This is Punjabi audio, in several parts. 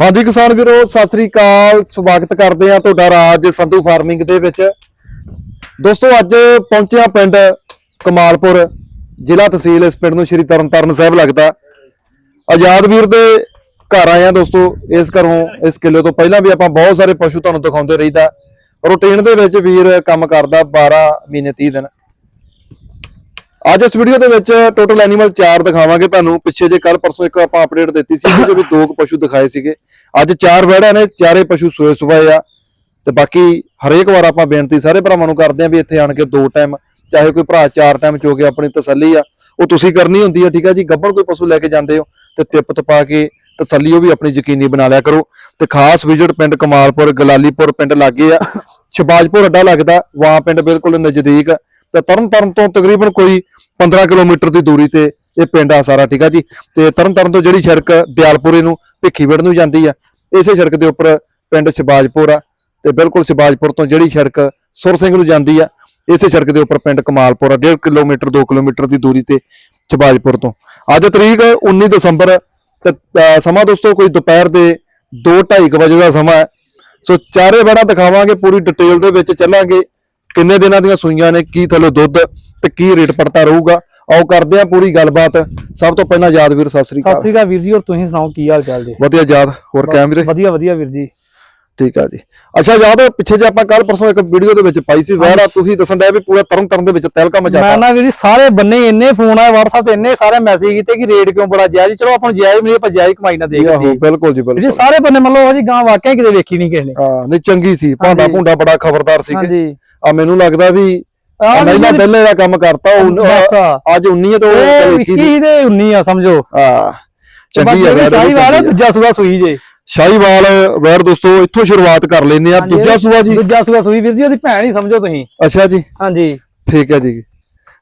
ਹਾਂਜੀ ਕਿਸਾਨ ਵੀਰੋ, ਸਤਿ ਸ੍ਰੀ ਅਕਾਲ। ਸਵਾਗਤ ਕਰਦੇ ਆ ਤੁਹਾਡਾ ਰਾਜ ਸੰਧੂ ਫਾਰਮਿੰਗ ਦੇ ਵਿੱਚ। ਦੋਸਤੋ, ਅੱਜ ਪਹੁੰਚਿਆ ਪਿੰਡ ਕਮਾਲਪੁਰ, ਜ਼ਿਲ੍ਹਾ ਤਹਿਸੀਲ ਇਸ ਪਿੰਡ ਨੂੰ ਸ਼੍ਰੀ ਤਰਨਤਾਰਨ ਸਾਹਿਬ ਲੱਗਦਾ। ਆਜ਼ਾਦ ਵੀਰ ਦੇ ਘਰ ਆਏ ਆ ਦੋਸਤੋ, ਇਸ ਘਰੋਂ, ਇਸ ਕਿੱਲੇ ਤੋਂ ਪਹਿਲਾਂ ਵੀ ਆਪਾਂ ਬਹੁਤ ਸਾਰੇ ਪਸ਼ੂ ਤੁਹਾਨੂੰ ਦਿਖਾਉਂਦੇ ਰਹੀਦਾ। ਰੂਟੀਨ ਦੇ ਵਿੱਚ ਵੀਰ ਕੰਮ ਕਰਦਾ 12 ਮਹੀਨੇ 30 ਦਿਨ। ਅੱਜ ਇਸ ਵੀਡੀਓ ਦੇ ਵਿੱਚ ਟੋਟਲ ਐਨੀਮਲ 4 ਦਿਖਾਵਾਂਗੇ ਤੁਹਾਨੂੰ। ਪਿੱਛੇ ਜੇ ਕੱਲ ਪਰਸੋਂ ਇੱਕ ਆਪਾਂ ਅਪਡੇਟ ਦਿੱਤੀ ਸੀ ਉਹਦੇ ਵਿੱਚ ਦੋ ਕੁ ਪਸ਼ੂ ਦਿਖਾਏ ਸੀਗੇ। ਅੱਜ ਚਾਰ ਵੜਿਆ ਨੇ, ਚਾਰੇ ਪਸ਼ੂ ਸੋਏ ਸੁਬਾਏ ਆ। ਤੇ ਬਾਕੀ ਹਰੇਕ ਵਾਰ ਆਪਾਂ ਬੇਨਤੀ ਸਾਰੇ ਭਰਾਵਾਂ ਨੂੰ ਕਰਦੇ ਆ ਵੀ ਇੱਥੇ ਆਣ ਕੇ ਦੋ ਟਾਈਮ ਚਾਹੇ ਕੋਈ ਭਰਾ ਚਾਰ ਟਾਈਮ ਚੋ ਕੇ ਆਪਣੀ ਤਸੱਲੀ ਆ। ਉਹ ਤੁਸੀਂ ਕਰਨੀ ਹੁੰਦੀ ਆ, ਠੀਕ ਆ ਜੀ? ਗੱਬੜ ਕੋਈ ਪਸ਼ੂ ਲੈ ਕੇ ਜਾਂਦੇ ਹੋ, ਤੇ ਤਿੱਪ ਤਪਾ ਕੇ ਤਸੱਲੀ ਉਹ ਵੀ ਆਪਣੀ ਯਕੀਨੀ ਬਣਾ ਲਿਆ ਕਰੋ। ਤੇ ਖਾਸ ਵਿਜ਼ਿਟ ਪਿੰਡ ਕਮਾਲਪੁਰ, ਗਲਾਲੀਪੁਰ ਪਿੰਡ ਲਾਗੇ ਆ। ਸ਼ਬਾਜਪੁਰ ਅੱਡਾ ਲੱਗਦਾ, ਵਾਂ ਪਿੰਡ ਬਿਲਕੁਲ ਨਜ਼ਦੀਕ। ਤੇ ਤਰਨ ਤਾਰਨ ਤੋਂ ਤਕਰੀਬਨ ਕੋਈ 15 ਕਿਲੋਮੀਟਰ ਦੀ ਦੂਰੀ ਤੇ ਇਹ ਪਿੰਡ ਆ ਸਾਰਾ, ਠੀਕ ਆ ਜੀ? ਤੇ ਤਰਨ ਤਾਰਨ ਤੋਂ ਜਿਹੜੀ ਸੜਕ ਦਿਆਲਪੁਰੇ ਨੂੰ ਭਿੱਖੀਵੜ ਨੂੰ ਜਾਂਦੀ ਆ, ਇਸੇ ਸੜਕ ਦੇ ਉੱਪਰ ਪਿੰਡ ਸ਼ਿਬਾਜਪੁਰ ਆ, ਤੇ ਬਿਲਕੁਲ ਸ਼ਿਬਾਜਪੁਰ ਤੋਂ ਜਿਹੜੀ ਸੜਕ ਸੁਰ ਸਿੰਘ ਨੂੰ ਜਾਂਦੀ ਆ, ਇਸੇ ਸੜਕ ਦੇ ਉੱਪਰ ਪਿੰਡ ਕਮਾਲਪੁਰ ਆ 1.5 ਕਿਲੋਮੀਟਰ 2 ਕਿਲੋਮੀਟਰ ਦੀ ਦੂਰੀ ਤੇ ਸ਼ਬਾਜਪੁਰ ਤੋਂ। ਅੱਜ ਤਰੀਕ 19 ਦਸੰਬਰ, ਤੇ ਸਮਾਂ ਦੋਸਤੋ ਕੋਈ ਦੁਪਹਿਰ ਦੇ 2:30 ਵਜੇ ਦਾ ਸਮਾਂ ਹੈ। ਸੋ ਚਾਰੇ ਬੜਾ ਦਿਖਾਵਾਂਗੇ, ਪੂਰੀ ਡਿਟੇਲ ਦੇ ਵਿੱਚ ਚੱਲਾਂਗੇ। ਕਿੰਨੇ ਦਿਨਾਂ ਦੀਆਂ ਸੂਈਆਂ ਨੇ ਕੀ ਥੱਲੇ ਦੁੱਧ ਤੇ ਕੀ ਰੇਟ ਪੜਤਾ ਰਹੂਗਾ? ਆਓ ਕਰਦੇ ਆ ਪੂਰੀ ਗੱਲਬਾਤ। ਸਭ ਤੋਂ ਪਹਿਲਾਂ ਯਾਦਵੀਰ ਸਤਿ ਸ੍ਰੀ ਸਤਿ ਅਕਾਲ ਸ੍ਰੀ ਅਕਾਲ ਵੀਰ ਜੀ ਹੋਰ ਤੁਸੀਂ ਸੁਣਾਓ ਕੀ ਹਾਲ ਚਾਲ ਜੀ? ਵਧੀਆ ਯਾਦ ਹੋਰ ਕਾਇਮ ਵੀਰੇ? ਵਧੀਆ ਵਧੀਆ ਵੀਰ ਜੀ। ਠੀਕ ਆ ਜੀ। ਅੱਛਾ ਯਾਦ ਪਿੱਛੇ ਜੇ ਆਪਾਂ ਕੱਲ ਪਰਸੋਂ ਇੱਕ ਵੀਡੀਓ ਦੇ ਵਿੱਚ ਪਾਈ ਸੀ ਵਹਿੜਾ ਤੁਸੀਂ ਦੱਸਣ ਡਿਆ ਵੀ ਪੂਰਾ ਤਰਨ ਤਰਨ ਦੇ ਵਿੱਚ ਤਹਿਲਕਾ ਮੈਂ ਮਚਾਤਾ ਨਾ ਵੀਰ ਜੀ ਸਾਰੇ ਬੰਨੇ ਇੰਨੇ ਫੋਨ ਆਏ WhatsApp ਤੇ ਇੰਨੇ ਸਾਰੇ ਮੈਸੇਜ ਕੀਤੇ ਕਿ ਰੇਟ ਕਿਉਂ ਬੜਾ ਜਾਇਜ਼ ਚਲੋ ਆਪਾਂ ਜਾਇਜ਼ ਮਿਲੇ ਆਪਾਂ ਜਾਇਜ਼ ਕਮਾਈ ਨਾ ਆਹੋ ਜੀ ਬਿਲਕੁਲ ਜੀ ਵੀਰ ਜੀ ਬਿਲਕੁਲ। ਸਾਰੇ ਬੰਨੇ ਮੰਨ ਲਓ ਜੀ ਗਾਂ ਵਾਕਿਆ ਕਿਤੇ ਵੇਖੀ ਨਹੀਂ ਕਿਸੇ ਨੇ। ਹਾਂ ਨਹੀਂ ਚੰਗੀ ਸੀ ਭਾਂਡਾ। ਭੁੰਡਾ ਬੜਾ ਖਬਰਦਾਰ ਸੀਗੇ। ਹਾਂਜੀ। ਆ ਮੈਨੂੰ ਲੱਗਦਾ ਵੀ ਆਹ ਵੀਰ ਪਹਿਲਾਂ ਪਹਿਲੇ ਦਾ ਕੰਮ ਕਰਤਾ ਉਹ। ਅੱਜ 19 ਤੋਂ ਉਹ 21 21 ਦੇ 19 ਆ ਸਮਝੋ। ਆ ਚੰਗੀ ਆ ਵੈੜ ਚਾਹੀ ਵਾਲਾ ਚੰਗੀ ਆ। ਦੂਜਾ ਸੂਆ ਸੂਈ ਜੇ। ਸ਼ਾਹੀਵਾਲ ਵੈੜ ਦੋਸਤੋ ਇੱਥੋਂ ਸ਼ੁਰੂਆਤ ਕਰ ਲੈਨੇ ਆ ਦੂਜਾ ਸੂਆ ਜੀ। ਦੂਜਾ ਸੂਆ ਸੂਈ ਵੀਰ ਜੀ ਉਹਦੀ ਭੈਣ ਹੀ ਸਮਝੋ ਤੁਸੀਂ। ਅੱਛਾ ਜੀ। ਹਾਂਜੀ। ਠੀਕ ਹੈ ਜੀ।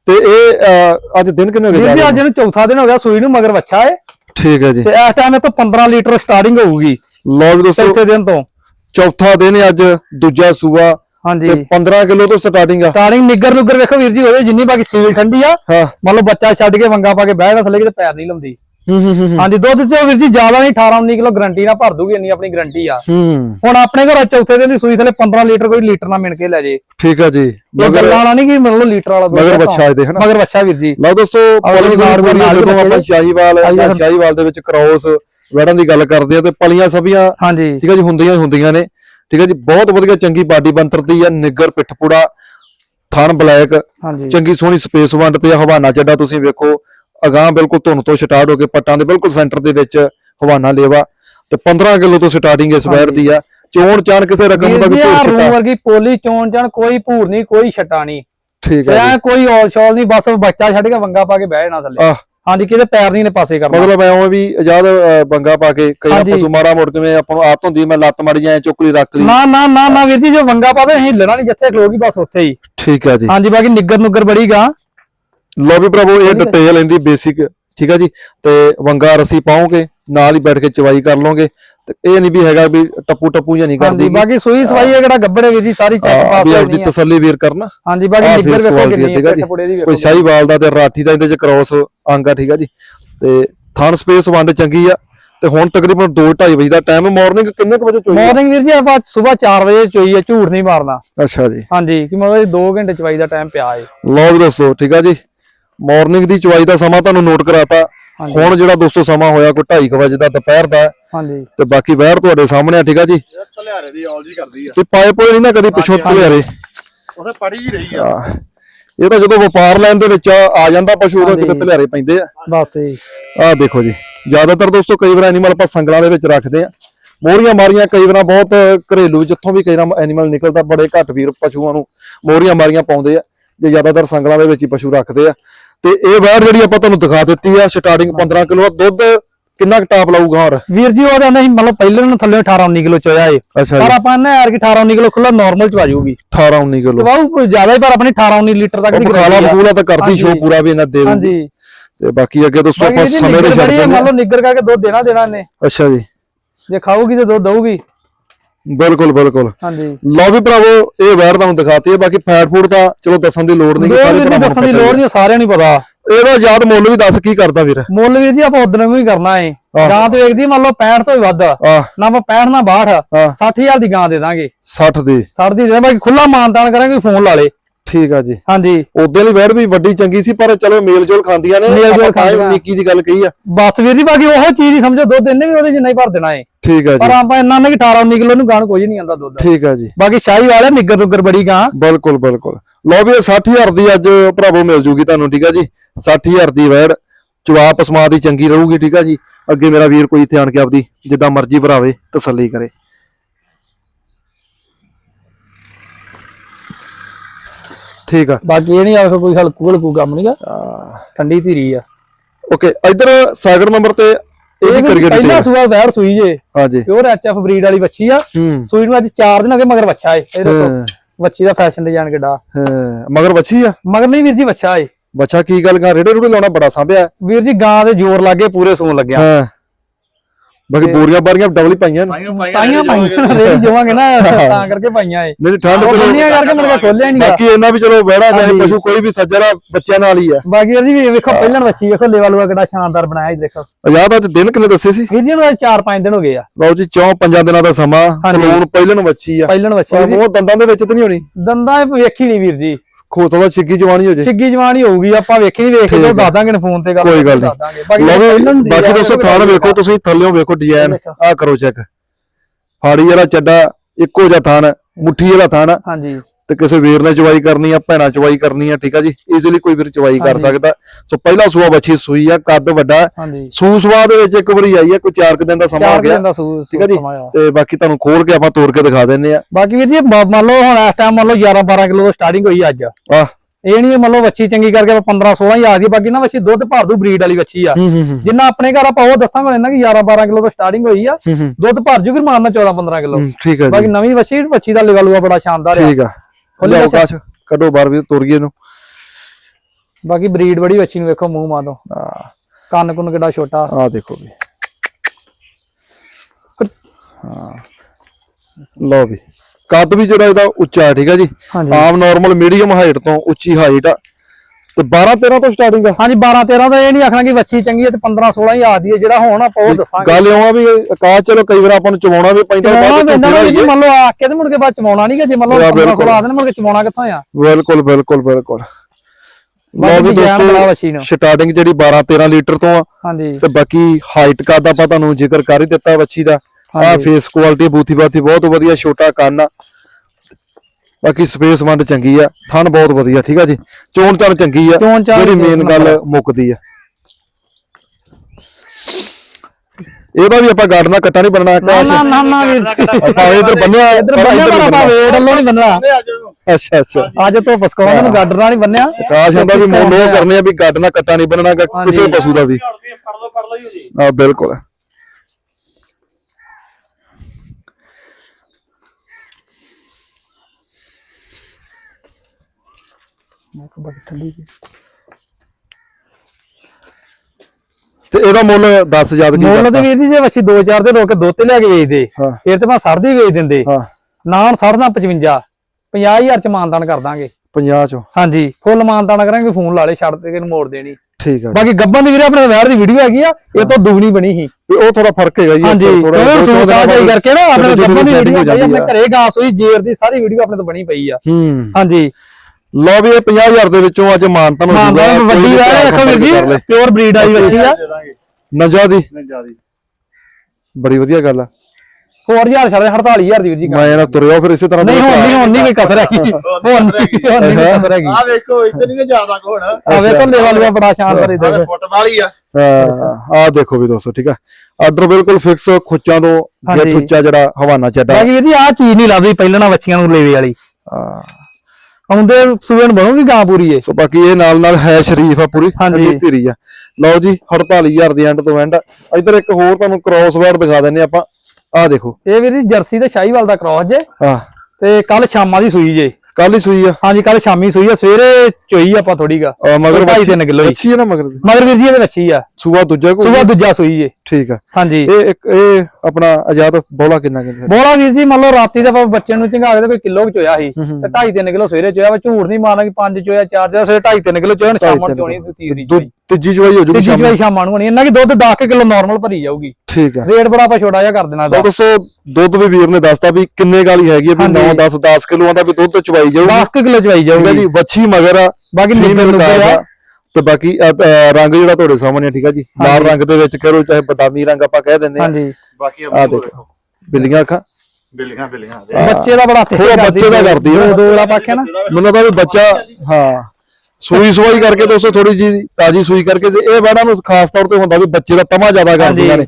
ਤੇ ਇਹ ਅੱਜ ਦਿਨ ਕਿੰਨੇ ਹੋ ਗਏ ਵੀਰ ਜੀ ਅੱਜ ਇਹਨੂੰ ਚੌਥਾ ਦਿਨ ਹੋ ਗਿਆ ਸੂਈ ਨੂੰ ਮਗਰ ਵੱਛਾ ਏ। ਠੀਕ ਹੈ ਜੀ। ਤੇ ਇਸ ਟਾਈਮ ਤੋਂ 15 ਲੀਟਰ ਸਟਾਰਟਿੰਗ ਹੋਊਗੀ। ਲਓ ਵੀ ਦੋਸਤੋ ਚੌਥੇ ਦਿਨ ਤੋਂ। ਚੌਥਾ ਦਿਨ ਹੈ ਅੱਜ ਦੂਜਾ ਸੂਆ। ਹਾਂਜੀ। ਤੇ 15 ਕਿਲੋ ਤੋਂ ਸਟਾਰਟਿੰਗ ਆ। ਸਟਾਰਟਿੰਗ ਨਿੱਗਰ ਨੁੱਗਰ ਵੇਖੋ ਵੀਰ ਜੀ ਉਹਦੇ ਜਿੰਨੀ ਬਾਕੀ ਸੀਲ ਠੰਡੀ ਆ ਹਾਂ। ਮੰਨ ਲਓ ਬੱਚਾ ਛੱਡ ਕੇ ਵੰਗਾ ਪਾ ਕੇ ਬਹਿ ਥੱਲੇ ਕਿਤੇ ਪੈਰ ਨਹੀਂ ਲਾਉਂਦੀ। ਹਾਂਜੀ ਦੁੱਧ ਚ ਵੀਰ ਜੀ ਜ਼ਿਆਦਾ ਨਹੀਂ 18 19 ਕਿਲੋ ਗਰੰਟੀ ਨਾਲ ਭਰ ਦੂਗੀ ਇੰਨੀ ਆਪਣੀ ਗਰੰਟੀ ਆ। ਹੂੰ। ਹੁਣ ਆਪਣੇ ਘਰ ਚੌਥੇ ਦਿਨ ਦੀ ਸੂਈ ਥੱਲੇ 15 ਲੀਟਰ ਕੋਈ ਲੀਟਰ ਨਾਲ ਮਿਣ ਕੇ ਲੈ ਜੇ। ਠੀਕ ਹੈ ਜੀ। ਮਗਰ ਵਾਲਾ ਨਹੀਂ ਕਿ ਮੰਨ ਲਓ ਲੀਟਰ ਵਾਲਾ ਮਗਰ ਆ। ਬੱਚਾ ਇਹਦੇ ਹਨਾ? ਮਗਰ ਬੱਚਾ ਵੀਰ ਜੀ। ਲਓ ਦੋਸਤੋ ਆਹ ਪਲੀ ਜਿਹੜੀ ਵਾਰ ਵਾਰ ਨਾਲ ਜਦੋਂ ਆਪਾਂ ਸ਼ਾਹੀਵਾਲ ਜਾਂ ਸ਼ਾਹੀਵਾਲ- ਦੇ ਵਿੱਚ ਕ੍ਰੋਸ ਵੜਨ ਦੀ ਗੱਲ ਕਰਦੇ ਆ ਤੇ ਪਲੀਆਂ ਸਭੀਆਂ ਹਾਂਜੀ। ਠੀਕ ਹੈ ਜੀ ਹੁੰਦੀਆਂ ਹੁੰਦੀਆਂ ਨੇ। ਠੀਕ ਹੈ ਜੀ ਬਹੁਤ ਵਧੀਆ ਚੰਗੀ ਬਾਡੀ ਬੰਤਰ ਦੀ ਆ ਨਿੱਗਰ ਪਿੱਠਪੂੜਾ ਥਣ ਬਲੈਕ ਚੰਗੀ ਸੋਹਣੀ ਸਪੇਸ ਵੰਡ ਤੇ ਹਵਾਨਾ ਚੱਡਾ ਤੁਸੀਂ ਵੇਖੋ। ਅਗਾਹ ਬਿਲਕੁਲ ਧੁੰਨ ਤੋਂ ਸਟਾਰਟ ਹੋ ਕੇ ਪੱਟਾਂ ਦੇ ਬਿਲਕੁਲ ਸੈਂਟਰ ਦੇ ਵਿੱਚ ਹਵਾਨਾ ਲੇਵਾ। ਤੇ 15 ਕਿਲੋ ਤੋਂ ਸਟਾਰਟਿੰਗ ਇਸ ਵੈਰ ਦੀ ਆ। ਚੋਣ ਚਾਣ ਕਿਸੇ ਰਕਮ ਦਾ ਰੂਮ ਛਟਾ ਵਰਗੀ ਪੋਲੀ ਚੋਣ ਚਾਣ ਕੋਈ ਭੂਰ ਨਹੀਂ ਕੋਈ ਛਟਾ ਨਹੀਂ। ਠੀਕ ਹੈ ਕੋਈ ਔਲ ਸ਼ੌਲ ਨਹੀਂ ਬਸ ਬੱਚਾ ਛੱਡ ਕੇ ਵੰਗਾ ਪਾ ਕੇ ਬਹਿ ਜਾਣਾ ਥੱਲੇ। ਆਹ ਹਾਂਜੀ ਕਿਤੇ ਪੈਰ ਨਹੀਂ ਨੇ ਪਾਸੇ ਕਰਨਾ। ਮਤਲਬ ਐ ਉਹ ਵੀ ਆਜ਼ਾਦ ਬੰਗਾ ਪਾ ਕੇ ਕਈ। ਆਪਾਂ ਤੋਂ ਮਾੜਾ ਮੋੜ ਕਿਵੇਂ ਆਪਾਂ ਨੂੰ ਆਦਤ ਹੁੰਦੀ ਮੈਂ ਲੱਤ ਮਾੜੀ ਜਾਂ ਚੁੱਕ ਲਈ ਰੱਖ ਲਈ। ਨਾ ਨਾ ਨਾ ਨਾ ਵੀਰ ਜੀ ਜੋ ਵੰਗਾ ਪਾਵੇ ਹਿੱਲਣਾ ਨਹੀਂ ਜਿੱਥੇ ਖਲੋਗੀ ਬਸ ਉੱਥੇ ਹੀ। ਠੀਕ ਹੈ ਜੀ। ਹਾਂਜੀ ਬਾਕੀ ਨਿੱਗਰ ਨੁੱਗਰ ਬੜੀ ਗਾ। ਲੋ ਵੀ ਭਰਾਵੋ ਇਹ। ਡਿਟੇਲ ਇਹਦੀ ਬੇਸਿਕ ਠੀਕ ਹੈ ਜੀ? ਤੇ ਵੰਗਾ ਰਸੀ ਪਾਉਂਗੇ ਨਾਲ ਹੀ ਬੈਠ ਕੇ ਚਵਾਈ ਕਰ ਲਓਗੇ। ਤੇ ਇਹ ਨਹੀਂ ਵੀ ਹੈਗਾ ਵੀ ਟੱਪੂ ਟੱਪੂ ਜਾਂ ਨਹੀਂ ਕਰਦੀ ਬਾਕੀ ਸੂਈ ਸਵਾਈ ਹੈ ਕਿਹੜਾ? ਗੱਬੜੇ ਵੀਰ ਜੀ ਸਾਰੀ ਚੈੱਕ ਆ, ਪਾਸ ਵੀ ਹੋਣੀ ਆਪਦੀ ਆ। ਤਸੱਲੀ ਵੀਰ ਕਰਨਾ। ਹਾਂਜੀ ਬਾਕੀ ਨਿੱਗਰ ਵੇਖੋ ਕਿੰਨੀ ਆ ਹੈ ਜੀ। ਕੋਈ ਸ਼ਾਹੀਵਾਲ ਦਾ ਤੇ ਰਾਠੀ ਦਾ ਇਹਦੇ ਚ ਕ੍ਰੋਸ ਅੰਗਾ ਠੀਕ ਹੈ ਜੀ। ਤੇ ਥਣ ਸਪੇਸ ਵੰਡ ਚੰਗੀ ਆ। ਤੇ ਹੁਣ ਤਕਰੀਬਨ 2:30 ਵਜੇ ਦਾ ਟਾਈਮ ਮਾਰਨਿੰਗ ਕਿੰਨੇ ਕੁ ਵਜੇ ਚੋਈ ਆ? ਮਾਰਨਿੰਗ ਵੀਰ ਜੀ ਆਪਾਂ ਸਵੇਰ 4 ਵਜੇ ਚੋਈ ਹੈ ਝੂਠ ਨਹੀਂ ਮਾਰਨਾ। ਅੱਛਾ ਜੀ। ਹਾਂਜੀ ਕਿ ਮਤਲਬ 2 ਘੰਟੇ ਚਵਾਈ ਦਾ ਟਾਈਮ ਪਿਆ ਹੈ ਲਓ ਵੀ ਦੱਸੋ ਠੀਕ ਆ ਜੀ। ਮਾਰਨਿੰਗ ਦੀ ਚਵਾਈ ਦਾ ਸਮਾਂ ਤੁਹਾਨੂੰ ਨੋਟ ਕਰਾਤਾ। ਹੁਣ ਜਿਹੜਾ 200 ਸਮਾਂ ਹੋਇਆ ਕੋਈ 2:30 ਵਜੇ ਦਾ ਦੁਪਹਿਰ ਦਾ ਹਾਂਜੀ। ਤੇ ਬਾਕੀ ਵਹਿਰ ਤੁਹਾਡੇ ਸਾਹਮਣੇ ਆ ਠੀਕ ਆ ਜੀ? ਤਲਿਆਰੇ ਦੀ ਔਲ ਜੀ ਕਰਦੀ ਆ। ਤੇ ਪਾਏ ਪੋਏ ਨਹੀਂ ਨਾ ਕਦੀ ਪਿਛੋਂ ਤਲਿਆਰੇ ਉਹਦੇ ਪੜੀ ਹੀ ਰਹੀ ਆ। ਇਹ ਤਾਂ ਜਦੋਂ ਵਪਾਰ ਲੈਣ ਦੇ ਵਿੱਚ ਆ ਜਾਂਦਾ ਪਸ਼ੂ ਉਦੋਂ ਕਿਤੇ। ਤਲਿਆਰੇ ਪੈਂਦੇ ਆ। ਬਸ ਇਹ ਆਹ ਦੇਖੋ ਜੀ ਜ਼ਿਆਦਾਤਰ ਦੋਸਤੋ ਕਈ ਵਾਰ ਐਨੀਮਲ ਆਪਾਂ ਸੰਗਲਾਂ ਦੇ ਵਿੱਚ ਰੱਖਦੇ ਆ। ਮੋਰੀਆਂ ਮਾਰੀਆਂ ਕਈ ਵਾਰ ਬਹੁਤ ਘਰੇਲੂ ਜਿੱਥੋਂ ਵੀ ਕਈ ਵਾਰ ਐਨੀਮਲ ਨਿਕਲਦਾ ਬੜੇ ਘੱਟ ਵੀਰ ਪਸ਼ੂਆਂ ਨੂੰ ਮੋਰੀਆਂ ਮਾਰੀਆਂ ਪਾਉਂਦੇ ਆ। ਜੇ ਜ਼ਿਆਦਾਤਰ ਸੰਗਲਾਂ ਦੇ ਵਿੱਚ ਹੀ ਪਸ਼ੂ ਰੱਖਦੇ ਆ। ਤੇ ਇਹ ਵੈਰ ਜਿਹੜੀ ਆਪਾਂ ਤੁਹਾਨੂੰ ਦਿਖਾ ਦਿੱਤੀ ਆ ਸਟਾਰਟਿੰਗ 15 ਕਿਲੋ ਦੁੱਧ ਕਿੰਨਾ ਕੁ ਟਾਪ ਲਾਊਗਾ ਹੋਰ? ਵੀਰ ਜੀ ਉਹ ਕਹਿੰਦਾ ਸੀ ਮਤਲਬ ਪਹਿਲੇ ਨੂੰ ਥੱਲੇ 18 19 ਕਿਲੋ ਚੋਇਆ ਏ। ਪਰ ਆਪਾਂ ਨੇ ਯਾਰ ਕਿ 18 19 ਕਿਲੋ ਖੁੱਲਾ ਨਾਰਮਲ ਚਵਾ ਜਾਊਗੀ 18 19 ਕਿਲੋ। ਵਾਹ ਜ਼ਿਆਦਾ ਹੀ ਪਰ ਆਪਣੀ 18 19 ਲੀਟਰ ਤੱਕ ਦੀ ਆ। ਬਖੂਲਾ ਤਾਂ ਕਰਦੀ ਸ਼ੋ। ਪੂਰਾ ਵੀ ਇਹਨਾਂ ਦੇ ਹਾਂਜੀ। ਤੇ ਬਾਕੀ ਅੱਗੇ ਦੋਸਤੋ ਆਪਾਂ ਸਮੇਂ ਦੇ ਛੱਡ ਆ, ਦਿੰਦੇ ਮੰਨ ਆ। ਲਓ ਨਿੱਗਰ ਕਰਕੇ ਦੁੱਧ ਦੇਣਾ ਦੇਣਾ ਇਹਨੇ। ਅੱਛਾ ਜੀ। ਜੇ ਖਾਊਗੀ ਤੇ ਦੁੱਧ ਦਊਗੀ। ਬਿਲਕੁਲ ਬਿਲਕੁਲ। ਹਾਂਜੀ। ਲਓ ਵੀ ਭਰਾਵੋ ਇਹ ਵੈਰ ਤੁਹਾਨੂੰ ਦਿਖਾਤੀ ਹੈ ਬਾਕੀ ਫੈਟ ਫੂਡ ਤਾਂ ਚਲੋ ਦੱਸਣ ਦੀ ਲੋੜ ਨਹੀਂ ਲੋੜ ਸਾਰੇ ਨਹੀਂ ਭਰਾਵਾਂ ਨੂੰ ਦੱਸਣ ਦੀ ਹੀ ਲੋੜ ਹੈ। ਨਹੀਂ ਸਾਰਿਆਂ ਨੂੰ ਹੀ ਪਤਾ। ਇਹਦਾ ਯਾਦ ਮੁੱਲ ਵੀ ਦੱਸ ਕੀ ਕਰਦਾ ਵੀਰ। ਮੁੱਲ ਵੀਰ ਜੀ ਆਪਾਂ ਉਦੋਂ ਨੂੰ ਹੀ ਕਰਨਾ ਏ। ਗਾਂ ਤੇ ਵੇਖਦੀ ਮੰਨ ਲਓ 65 ਤੋਂ ਵੀ ਵੱਧ। ਨਾ ਆਪਾਂ 65 ਨਾ 62 ਹਾਂ 60000 ਦੀ ਗਾਂ ਦੇ ਦਾਂਗੇ। 60 ਦੀ। 60 ਦੀ ਦੇ ਬਾਕੀ ਖੁੱਲਾ ਮਾਨਦਾਨ ਕਰਾਂਗੇ ਫੋਨ ਲਾ ਲੇ। ਠੀਕ ਆ ਜੀ। ਹਾਂਜੀ। ਉਦੋਂ ਦੀ ਵੈੜ ਵੀ ਵੱਡੀ ਚੰਗੀ ਸੀ ਪਰ ਚਲੋ ਮੇਲ ਜੋਲ ਖਾਂਦੀਆਂ ਨੇ ਆਪਾਂ ਤਾਂ। ਨਿੱਕੀ ਦੀ ਗੱਲ ਕਹੀ ਆ। ਬਸ ਵੀਰ ਜੀ ਬਾਕੀ ਉਹ ਚੀਜ਼ ਹੀ ਸਮਝੋ ਦੁੱਧ ਇਹਨੇ ਵੀ ਉਹਦੇ ਜਿੰਨਾ ਹੀ ਭਰ ਦੇਣਾ ਏ। ਠੀਕ ਆ ਪਰ ਜੀ ਆਪਾਂ ਇੰਨਾ ਨੇ ਕਿ 18 19 ਕਿਲੋ ਨੂੰ ਗਾਣ ਕੋਈ ਨਹੀਂ ਆਂਦਾ ਦੁੱਧ। ਠੀਕ ਆ ਜੀ। ਬਾਕੀ ਸ਼ਾਹੀ ਵਾਲੇ ਨਿੱਗਰ ਨੁੱਗਰ ਬੜੀ ਗਾਂ। ਬਿਲਕੁਲ ਬਿਲਕੁਲ। ਲਓ ਵੀ ਇਹ 60000 ਦੀ ਅੱਜ ਭਰਾਵੋ ਮਿਲ ਜੂਗੀ ਤੁਹਾਨੂੰ ਠੀਕ ਆ ਜੀ? 60000 ਦੀ ਵੈੜ ਚਵਾ ਪਸਮਾ ਦੀ ਚੰਗੀ ਰਹੂਗੀ ਠੀਕ ਆ ਜੀ? ਅੱਗੇ ਮੇਰਾ ਵੀਰ ਕੋਈ ਇੱਥੇ ਆਣ ਕੇ ਆਪਦੀ ਜਿੱਦਾਂ ਮਰਜ਼ੀ ਭਰਾਵੇ ਤਸੱਲੀ ਕਰੇ। ਠੀਕ ਆ। ਬਾਕੀ ਇਹ ਨਹੀਂ ਆਖੋ ਕੋਈ ਹਲਕੂ ਹਲਕੂ ਕੰਮ ਨਹੀਂਗਾ ਠੰਡੀ ਧੀਰੀ ਆ। ਓਕੇ ਇੱਧਰ ਸਾਗਰ ਨੰਬਰ ਤੇ ਇਹ ਵੀ ਕਰੀਏ ਪਹਿਲਾ। ਸੂਆ ਵੈੜ ਸੂਈ ਜੇ। ਹਾਂਜੀ। ਪਿਓਰ ਐਚਐਫ ਬਰੀਡ ਵਾਲੀ ਬੱਚੀ ਆ। ਸੂਈ ਨੂੰ ਅੱਜ 4 ਦਿਨ ਹੋ ਗਏ ਮਗਰ ਬੱਚਾ ਏ। ਇਹ ਦੇਖੋ ਬੱਚੀ ਦਾ ਫੈਸ਼ਨ ਡਿਜ਼ਾਈਨ ਕਿੱਡਾ। ਹਾਂ, ਮਗਰ ਬੱਚੀ ਆ? ਮਗਰ ਨਹੀਂ ਵੀਰ ਜੀ ਬੱਚਾ ਏ। ਬੱਚਾ ਕੀ ਗੱਲ ਕਰ ਰੇੜੇ ਰੂੜੇ ਲਾਉਣਾ ਬੜਾ ਸਾਂਭਿਆ। ਵੀਰ ਜੀ ਗਾਂ ਦੇ ਜ਼ੋਰ ਲੱਗੇ ਪੂਰੇ ਸੂਣ ਲੱਗਿਆ। ਹਾਂ। ਬਾਕੀ ਬੋਰੀਆਂ ਬਾਰੀਆਂ ਡਬਲ ਹੀ ਪਾਈਆਂ ਨੇ। ਪਾਈਆਂ ਪਾਈਆਂ ਰੇੜੀ ਜਵਾਂਗੇ ਨਾ ਤਾਂ ਕਰਕੇ ਪਾਈਆਂ ਏ ਨਹੀਂ ਠੰਡ ਚਲੋ ਖੋਲੀਆਂ ਕਰਕੇ ਮੇਰੇ ਕੋਲ ਖੋਲਿਆ ਨਹੀਂ ਬਾਕੀ ਇਹਨਾਂ ਵੀ ਚਲੋ ਵਹਿੜਾ ਚਾਹੇ। ਪਸ਼ੂ ਕੋਈ ਵੀ ਸੱਜਰਾ ਬੱਚਿਆਂ ਨਾਲ ਹੀ ਆ। ਬਾਕੀ ਜੀ ਵੇਖੋ ਪਹਿਲਾਂ ਬੱਚੀ ਵੇਖੋ ਲੇਵਾ ਲੂਆ ਕਿੱਡਾ ਸ਼ਾਨਦਾਰ ਬਣਾਇਆ ਜੀ ਦੇਖੋ। ਆਜ਼ਾਦ ਅੱਜ ਦਿਨ ਕਿੰਨੇ ਦੱਸੇ ਸੀ? ਵੀਰ ਜੀ ਨੂੰ 4-5 ਦਿਨ ਹੋ ਗਏ ਆ। ਲਓ ਜੀ ਚੌਂ ਪੰਜਾਂ ਦਿਨਾਂ ਦਾ ਸਮਾਂ। ਕਾਨੂੰਨ ਆ। ਪਹਿਲਾਂ ਬੱਚੀ ਪਰ ਵੀਰ ਜੀ। ਉਹ ਦੰਦਾਂ ਦੇ ਵਿੱਚ ਤਾਂ ਨਹੀਂ ਹੋਣੀ? ਦੰਦਾਂ ਇਹ ਵੇਖੀ ਨਹੀਂ ਵੀਰ ਜੀ। ਖੋਸਾ ਦਾ ਛਿੱਗੀ ਜਵਾਨੀ ਹੋ ਜੇ। ਛਿੱਗੀ ਜਵਾਨੀ ਹੋਊਗੀ ਆਪਾਂ ਵੇਖੀ ਨਹੀਂ ਵੇਖ ਆ। ਦੱਸ ਦਾਂਗੇ ਫੋਨ ਤੇ ਗੱਲ। ਕੋਈ ਗੱਲ ਨਹੀਂ। ਬਾਕੀ ਲਓ ਦੋਸਤੋ ਥਾਣ ਵੇਖੋ ਤੁਸੀਂ ਥੱਲਿਓਂ ਵੇਖੋ ਡਿਜ਼ਾਈਨ ਦੇਖੋ। ਆ ਕਰੋ ਚੈੱਕ। ਫਾੜੀ ਵਾਲਾ ਚੱਡਾ ਇੱਕੋ ਜਿਹਾ ਥਾਣ ਮੁੱਠੀ ਵਾਲਾ ਥਾਣ ਹਾਂਜੀ। ਤੇ ਕਿਸੇ ਵੀਰ ਨੇ ਚਵਾਈ ਕਰਨੀ ਆ ਭੈਣਾ ਚਵਾਈ ਕਰਨੀ ਆ ਠੀਕ ਆ ਜੀ? ਈਜ਼ੀਲੀ ਕੋਈ ਵੀਰ ਚਵਾਈ ਕਰ। ਸਕਦਾ। ਸੋ ਪਹਿਲਾ ਸੂਆ ਬੱਚੀ ਸੂਈ ਆ ਕੱਦ ਵੱਡਾ। ਸੂ ਸਵਾ ਦੇ ਵਿੱਚ ਇੱਕ ਵਾਰੀ ਆਈ ਆ ਕੋਈ 4 ਦਿਨ ਦਾ ਸਮਾਂ ਚਾਰ ਗਿਆ। ਠੀਕ ਆ ਜੀ? ਆ। ਤੇ ਬਾਕੀ ਤੁਹਾਨੂੰ ਖੋਲ ਕੇ ਆਪਾਂ ਤੋੜ ਕੇ ਦਿਖਾ ਦਿੰਨੇ ਆ। ਬਾਕੀ ਵੀਰ ਜੀ ਮੰਨ ਲਓ ਹੁਣ ਇਸ ਟਾਈਮ ਮੰਨ ਲਓ 11 12 ਕਿਲੋ ਸਟਾਰਟਿੰਗ ਹੋਈ ਅੱਜ। ਆਹ। ਇਹ ਨਹੀਂ ਮੰਨ ਲਓ ਬੱਚੀ ਚੰਗੀ ਕਰਕੇ ਆਪਾਂ 15 16 ਹੀ ਆ ਗਈ ਬਾਕੀ ਨਾ ਬੱਚੀ ਦੁੱਧ ਭਰ ਦੂ ਬਰੀਡ ਵਾਲੀ ਬੱਚੀ ਆ। ਜਿੰਨਾ ਆਪਣੇ ਘਰ ਆਪਾਂ ਉਹ ਦੱਸਾਂਗੇ ਇਹਨਾਂ ਕਿ 11 12 ਕਿਲੋ ਤੋਂ ਸਟਾਰਟਿੰਗ ਹੋਈ ਆ। ਦੁੱਧ ਭਰ ਜੂ ਫਿਰ ਮਾਰਨਾ 14 15 ਕਿਲੋ। ਆ ਬਾਕੀ ਨਵੀਂ ਬੱਚੀ ਬੱਚੀ ਦਾ ਲੈਵਲ ਆ ਬੜਾ ਸ਼ਾਨਦਾਰ ਆ। ਠੀਕ ਆ। ਖੋਲੀ ਲਿਆਓ। ਕਾਸ਼ ਕੱਢੋ ਬਾਹਰ ਵੀ ਤੋਰੀਏ ਨੂੰ। ਬਾਕੀ ਬਰੀਡ ਬੜੀ ਬੱਚੀ ਨੂੰ ਵੇਖੋ ਮੂੰਹ ਮਾਰੋ ਆ ਕੰਨ ਕੁੰਨ ਕਿੱਡਾ ਛੋਟਾ। ਆ ਦੇਖੋ ਵੀ। ਹਾਂ। ਲਓ ਵੀ। ਕੱਦ ਵੀ ਜਿਹੜਾ ਇਹਦਾ ਉੱਚਾ ਠੀਕ ਆ ਜੀ? ਹਾਂਜੀ। ਆਮ ਨਾਰਮਲ ਮੀਡੀਅਮ ਹਾਈਟ ਤੋਂ ਉੱਚੀ ਹਾਈਟ ਆ। ਤੇ 12 13 ਤੋਂ ਸਟਾਰਟਿੰਗ ਆ। ਹਾਂਜੀ 12 13 ਦਾ ਇਹ ਨਹੀਂ ਆਖਣਾ ਕਿ ਬੱਚੀ ਚੰਗੀ ਹੈ ਤੇ 15 16 ਹੀ ਆਦੀ ਹੈ ਜਿਹੜਾ ਹੁਣ ਆਪਾਂ ਉਹ ਦੱਸਾਂਗੇ। ਗੱਲ ਇਉਂ ਆ ਵੀ ਆਕਾਸ਼ ਚਲੋ ਕਈ ਵਾਰ ਆਪਾਂ ਨੂੰ ਚਵਾਉਣਾ ਵੀ ਪੈਂਦਾ ਬਾਅਦ ਵਿੱਚ ਜੀ ਮੰਨ ਲਓ ਆ ਕੇ ਤੇ ਮੁੜ ਕੇ ਬਾਅਦ ਚਵਾਉਣਾ ਨਹੀਂ ਕਿ ਜੇ ਮੰਨ ਲਓ ਹਾਂ, 15 ਬਿਲਕੁਲ। 16 ਆਦੇ ਮੁੜ ਕੇ ਚਵਾਉਣਾ ਕਿੱਥੋਂ ਆ? ਬਿਲਕੁਲ ਬਿਲਕੁਲ ਬਿਲਕੁਲ। ਵੀ ਬੜਾ ਦੋਸਤੋ ਸਟਾਰਟਿੰਗ ਜਿਹੜੀ 12 13 ਲੀਟਰ ਤੋਂ ਆ ਹਾਂਜੀ। ਤੇ ਬਾਕੀ ਹਾਈਟ ਕੱਦ ਆਪਾਂ ਤੁਹਾਨੂੰ ਜ਼ਿਕਰ ਕਰ ਹੀ ਦਿੱਤਾ ਬੱਚੀ ਦਾ। ਆ। ਫੇਸ ਕੁਆਲਿਟੀ ਬੂਥੀ ਬਾਥੀ ਬਹੁਤ ਵਧੀਆ ਛੋਟਾ ਕੰਨ ਆ। ਬਾਕੀ ਸਪੇਸ ਵੰਡ ਚੰਗੀ ਆ ਥਣ ਬਹੁਤ ਵਧੀਆ ਠੀਕ ਆ ਜੀ? ਚੋਣ ਚਣ ਚੰਗੀ ਆ ਚੋਣ ਚਾਣ ਜਿਹੜੀ ਮੇਨ ਗੱਲ ਆ। ਮੁੱਕਦੀ ਆ। ਇਹਦਾ ਵੀ ਆਪਾਂ ਗਾਰਡ ਨਾਲ ਕੱਟਾ ਨਹੀਂ ਬਣਨਾ ਨਾ ਕਾਸ਼ ਨਾ ਨਾ ਨਾ ਵੀਰ। ਆਪਾਂ ਇਧਰ ਬੰਨਿਆ ਇੱਧਰ ਪਰ ਬੰਨਿਆ ਇੱਧਰ ਪਰ ਆਪਾਂ। ਵੇੜ ਵੱਲੋਂ ਨਹੀਂ ਬੰਨਣਾ। ਅੱਛਾ ਅੱਛਾ। ਅੱਜ ਤੋਂ ਪਸਕਾਉਣ ਨੂੰ ਗਾਡਰ ਨਾਲ ਨਹੀਂ ਬੰਨਿਆ। ਕਾਸ਼ ਹੁੰਦਾ ਵੀ ਮੋਨੋ ਕਰਨੇ ਆ ਵੀ ਗਾਰਡ ਨਾਲ ਕੱਟਾ ਨਹੀਂ ਬਣਨਾ ਗਾ ਕਿਸੇ। ਪਸ਼ੂ ਦਾ ਵੀ। ਫੜ ਲਓ ਤੇ ਇਹਦਾ ਮੁੱਲ 10000 ਕੀ ਮੁੱਲ ਤੇ ਕਰਤਾ? ਵੀਰ ਜੀ ਜੇ ਬੱਚੀ 2-4 ਦੇ ਰੋਕ ਕੇ ਦੋ ਤੇ ਲੈ ਕੇ ਵੇਚਦੇ ਹਾਂ। ਫਿਰ ਤੇ ਮੈਂ ਸਰਦੀ ਵੇਚ ਦਿੰਦੇ। ਹਾਂ। ਨਾਨ ਸਰਦਾ 55 50000 ਚ ਮਾਨਦਾਨ ਕਰ ਦਾਂਗੇ। 50 ਚੋਂ। ਹਾਂਜੀ ਫੁੱਲ ਮਾਨਦਾਨ ਕਰਾਂਗੇ ਫੋਨ ਲਾ ਲੈ ਛੱਡ ਤੇ ਇਹਨੂੰ ਮੋੜ ਦੇਣੀ। ਠੀਕ ਆ ਬਾਕੀ ਗੱਬਨ ਦੀ ਵੀਰੇ ਆਪਣੇ ਵੈਰ ਦੀ ਵੀਡੀਓ ਹੈਗੀ ਆ ਇਹ ਤੋਂ ਦੁਗਣੀ ਬਣੀ ਸੀ। ਵੀ ਉਹ ਥੋੜਾ ਫ਼ਰਕ ਹੈਗਾ ਜੀ ਹਾਂਜੀ ਉਹ ਆ ਜਾਈ ਕਰਕੇ ਨਾ ਆਪਣੇ ਗੱਬਨ ਦੀ ਵੀਡੀਓ ਆਪਣੇ ਘਰੇ ਗਾਸ ਹੋਈ ਜੇਰ ਦੀ ਸਾਰੀ ਵੀਡੀਓ ਆਪਣੇ ਤੋਂ ਬਣੀ ਪਈ ਆ। ਹੂੰ। ਹਾਂਜੀ। ਲਓ ਵੀ ਇਹ 50000 ਦੇ ਵਿੱਚੋਂ ਅੱਜ ਮਾਨਤਨ ਹੋ ਜੂਗਾ। ਮਾਨਦਾਨ ਵੱਡੀ ਵੈਰ ਦੇਖੋ ਵੀਰ ਜੀ ਪਿਓਰ ਬਰੀਡ ਵਾਲੀ ਬੱਚੀ ਆ। ਦੇ। ਨਜਾ ਦੀ। ਨਹੀਂ ਜਿਆਦੀ ਬੜੀ ਵਧੀਆ ਗੱਲ ਆ। 4000 ਛੱਡ 48000 ਦੀ ਵੀਰ ਜੀ ਮੈਂ ਨਾ ਤੁਰਿਆ ਫਿਰ ਇਸੇ ਤਰ੍ਹਾਂ ਨਹੀਂ ਹੁਣ ਨਹੀਂ ਹੁਣ ਨਹੀਂ ਕੋਈ ਕਸਰ ਹੈਗੀ। ਹੁਣ ਨਹੀਂ ਹੁਣ ਨਹੀਂ ਕੋਈ ਕਸਰ ਹੈਗੀ। ਆ ਵੇਖੋ ਇੱਥੇ ਨਹੀਂ ਜ਼ਿਆਦਾ ਕੋਣ ਆ ਵੇਖੋ ਲੈਵਲ ਵੀ ਬੜਾ ਸ਼ਾਨਦਾਰ ਆ ਇਧਰ। ਫੁੱਟਬਾਲ ਹੀ ਆ। ਆ ਦੇਖੋ ਵੀ ਦੋਸਤੋ ਠੀਕ ਆ। ਆਰਡਰ ਬਿਲਕੁਲ ਫਿਕਸ ਖੁੱਚਾਂ ਤੋਂ। ਜੇ ਖੁੱਚਾ ਜਿਹੜਾ ਹਵਾਨਾ ਚੱਡਾ। ਬਾਕੀ ਵੀਰ ਜੀ ਆ ਚੀਜ਼ ਨਹੀਂ ਲੱਭਦੀ ਪਹਿਲਾਂ ਨਾ ਬੱਚੀਆਂ ਨੂੰ ਲੈਵੇ ਵਾਲੀ। ਹਾਂ। ਆਉਂਦੇ ਸੂਏ ਨੂੰ ਬਣੂਗੀ ਗਾਂ ਪੂਰੀ ਏ ਸੋ ਬਾਕੀ ਇਹ ਨਾਲ ਨਾਲ ਹੈ ਸ਼ਰੀਫ ਆ ਪੂਰੀ ਹਾਂਜੀ। ਧੀਰੀ ਆ। ਲਓ ਜੀ 48000 ਦੇ ਐਂਡ ਤੋਂ ਐਂਡ ਇੱਧਰ ਇੱਕ ਹੋਰ ਤੁਹਾਨੂੰ ਕ੍ਰੋਸ ਵਰਡ ਦਿਖਾ ਦਿੰਨੇ ਆਪਾਂ। ਆ ਦੇਖੋ। ਇਹ ਵੀਰ ਜੀ ਜਰਸੀ ਤੇ ਸ਼ਾਹੀਵਾਲ ਦਾ ਕ੍ਰਾਸ ਜੇ। ਆ ਤੇ ਕੱਲ ਸ਼ਾਮਾਂ ਦੀ ਸੂਈ ਜੇ। ਕੱਲ ਹੀ ਸੂਈ ਆ। ਹਾਂਜੀ ਕੱਲ ਸ਼ਾਮੀ ਸੂਈ ਆ ਸਵੇਰੇ ਚੋਈ ਆਪਾਂ ਥੋੜੀ ਗਾ ਅਹ ਮਗਰ ਢਾਈ ਤਿੰਨ ਕਿੱਲੋ ਹੀ। ਅੱਛੀ ਹੈ ਨਾ ਮਗਰ ਦੀ? ਮਗਰ ਵੀਰ ਜੀ ਇਹਦੇ ਵੱਛੀ ਆ। ਸੂਆ ਦੂਜਾ ਕੋਈ ਸੂਆ ਦੂਜਾ ਸੂਈ ਏ। ਠੀਕ ਆ। ਹਾਂਜੀ। ਇਹ ਇੱਕ ਇਹ ਆਪਣਾ ਆਜ਼ਾਦ ਬੋਲਾ ਕਿੰਨਾ ਕਹਿੰਦੇ ਬੋਲਾ ਵੀਰ ਜੀ ਮੰਨ ਲਓ ਰਾਤੀ ਦਾ ਆਪਾਂ ਬੱਚੇ ਨੂੰ ਚੰਗਾ ਕੇ ਤੇ ਕੋਈ ਕਿਲੋ ਚੋਇਆ ਸੀ ਹੂੰ। ਤੇ 2.5 3 ਕਿਲੋ ਸਵੇਰੇ ਚੋਇਆ ਵਾ ਝੂਠ ਨਹੀਂ ਮਾਰਨਾ ਕਿ 5 ਚੋਇਆ 4 ਚੋਇਆ ਸਵੇਰੇ 2.5 3 ਕਿਲੋ ਚੋਇਆ ਹੁਣ ਸ਼ਾਮਾਂ ਨੂੰ ਚੋਣੀ ਤੇ ਤੀਸਰੀ ਚੋਈ ਤੀਜੀ ਜਵਾਈ ਹੋ ਜੂਗੀ ਤੀਜੀ ਸ਼ਾਮ ਚੋਈ ਸ਼ਾਮਾਂ ਨੂੰ ਹੋਣੀ ਇਹਨਾਂ ਕੀ ਦੁੱਧ 10 ਕਿਲੋ ਨਾਰਮਲ ਭਰੀ ਜਾਊਗੀ। ਠੀਕ ਆ। ਰੇਟ ਬੜਾ ਆਪਾਂ ਛੋਟਾ ਜਿਹਾ ਕਰ ਦੇਣਾ ਲਓ ਇਹਦਾ। ਦੋਸਤੋ ਦੁੱਧ ਵੀ ਵੀਰ ਨੇ ਦੱਸਤਾ ਵੀ ਕਿੰਨੇ ਗਾਲੀ ਹੈਗੀ ਵੀ ਹਾਂਜੀ। 9 10 10 ਕਿਲੋਆਂ ਦਾ ਵੀ ਦੁੱਧ ਚਵਾਈ ਜਾਊਗੀ। 10 ਕਿਲੋ ਠੀਕ ਆ ਜਾਊਗੀ। ਜੀ ਵੱਛੀ ਮਗਰ ਆ ਬਾਕੀ female ਨਿੱਕੇ ਨਿੱਕੇ ਕਾਜ ਆ। ਆ, ਤੇ ਬਾਕੀ ਅ, ਅ, ਰੰਗ ਜਿਹੜਾ ਤੁਹਾਡੇ ਸਾਹਮਣੇ ਆ, ਠੀਕ ਆ ਜੀ? ਲਾਲ ਹਾਂਜੀ। ਰੰਗ ਦੇ ਵਿੱਚ ਕਰੋ ਚਾਹੇ ਬਦਾਮੀ ਰੰਗ ਆਪਾਂ ਕਹਿ ਦਿੰਦੇ ਆ। ਹਾਂਜੀ। ਬਾਕੀ ਆ ਦੇਖੋ। ਬਿੱਲੀਆਂ ਅੱਖਾਂ। ਬਿੱਲੀਆਂ ਬਿੱਲੀਆਂ। ਬੱਚੇ ਦਾ ਬੜਾ ਥੋੜਾ ਬੱਚੇ ਦਾ ਕਰਦੀ। ਦੋ ਦੋ ਵਾਲਾ ਪਾਖਿਆ ਨਾ। ਮੈਨੂੰ ਤਾਂ ਵੀ ਬੱਚਾ ਹਾਂ। ਸੂਈ ਸਵਾਈ ਕਰਕੇ ਦੋਸਤੋ ਥੋੜੀ ਜੀ ਤਾਜੀ ਸੂਈ ਕਰਕੇ ਤੇ ਇਹ ਵੜਾ ਨੂੰ ਖਾਸ ਤੌਰ ਤੇ ਹੁੰਦਾ ਵੀ ਬੱਚੇ ਦਾ ਤਮਾ ਜ਼ਿਆਦਾ ਕਰਦੀਆਂ ਨੇ।